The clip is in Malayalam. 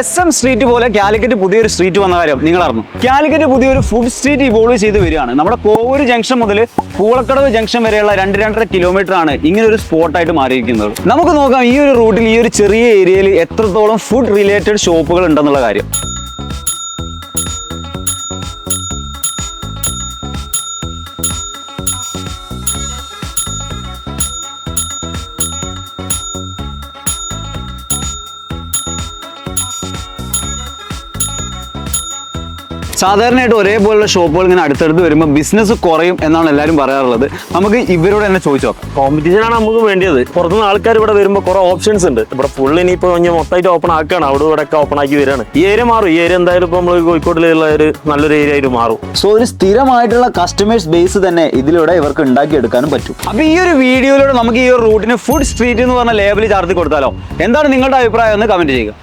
എസ് എം സ്ട്രീറ്റ് പോലെ കാലിക്കറ്റ് പുതിയൊരു സ്ട്രീറ്റ് വന്ന കാര്യം നിങ്ങൾ അറിഞ്ഞു കാലിക്കറ്റ് പുതിയൊരു ഫുഡ് സ്ട്രീറ്റ് ഇവോൾവ് ചെയ്ത് വരികയാണ്. നമ്മുടെ കോവൂര് ജംഗ്ഷൻ മുതൽ പൂളക്കടവ് ജംഗ്ഷൻ വരെയുള്ള രണ്ട് രണ്ടര കിലോമീറ്റർ ആണ് ഇങ്ങനെ ഒരു സ്പോട്ടായിട്ട് മാറിയിരിക്കുന്നത്. നമുക്ക് നോക്കാം ഈ ഒരു റൂട്ടിൽ ഈ ഒരു ചെറിയ ഏരിയയിൽ എത്രത്തോളം ഫുഡ് റിലേറ്റഡ് ഷോപ്പുകൾ ഉണ്ടെന്നുള്ള കാര്യം. സാധാരണയായിട്ട് ഒരേപോലുള്ള ഷോപ്പുകൾ ഇങ്ങനെ അടുത്തടുത്ത് വരുമ്പോൾ ബിസിനസ് കുറയും എന്നാണ് എല്ലാവരും പറയാറുള്ളത്. നമുക്ക് ഇവരോട് തന്നെ ചോദിച്ചു നോക്കാം. കോമ്പറ്റീഷൻ ആണ് നമുക്ക് വേണ്ടിയത്. പുറത്തുനിന്ന് ആൾക്കാർ ഇവിടെ വരുമ്പോൾ കുറെ ഓപ്ഷൻസ് ഉണ്ട്. ഇവിടെ ഫുൾ ഇനിയിപ്പോൾ ഞാൻ മൊത്തമായിട്ട് ഓപ്പൺ ആക്കുകയാണ് അവിടെ ഇവിടെ ഒക്കെ ഓപ്പൺ ആക്കി വരികയാണ് ഈ ഏരിയ മാറും. ഈ ഏരിയ എന്തായാലും ഇപ്പോൾ നമ്മൾ കോഴിക്കോട്ടിലുള്ള ഒരു നല്ലൊരു ഏരിയ ആയിട്ട് മാറും. സോ ഒരു സ്ഥിരമായിട്ടുള്ള കസ്റ്റമേഴ്സ് ബേസ് തന്നെ ഇതിലൂടെ ഇവർക്ക് ഉണ്ടാക്കിയെടുക്കാനും പറ്റും. അപ്പൊ ഈ ഒരു വീഡിയോയിലൂടെ നമുക്ക് ഈ ഒരു റൂട്ടിന് ഫുഡ് സ്ട്രീറ്റ് എന്ന് പറഞ്ഞ ലേബിൾ ചാർത്തി കൊടുത്താലോ? എന്താണ് നിങ്ങളുടെ അഭിപ്രായം? എന്ന് കമന്റ് ചെയ്യുക.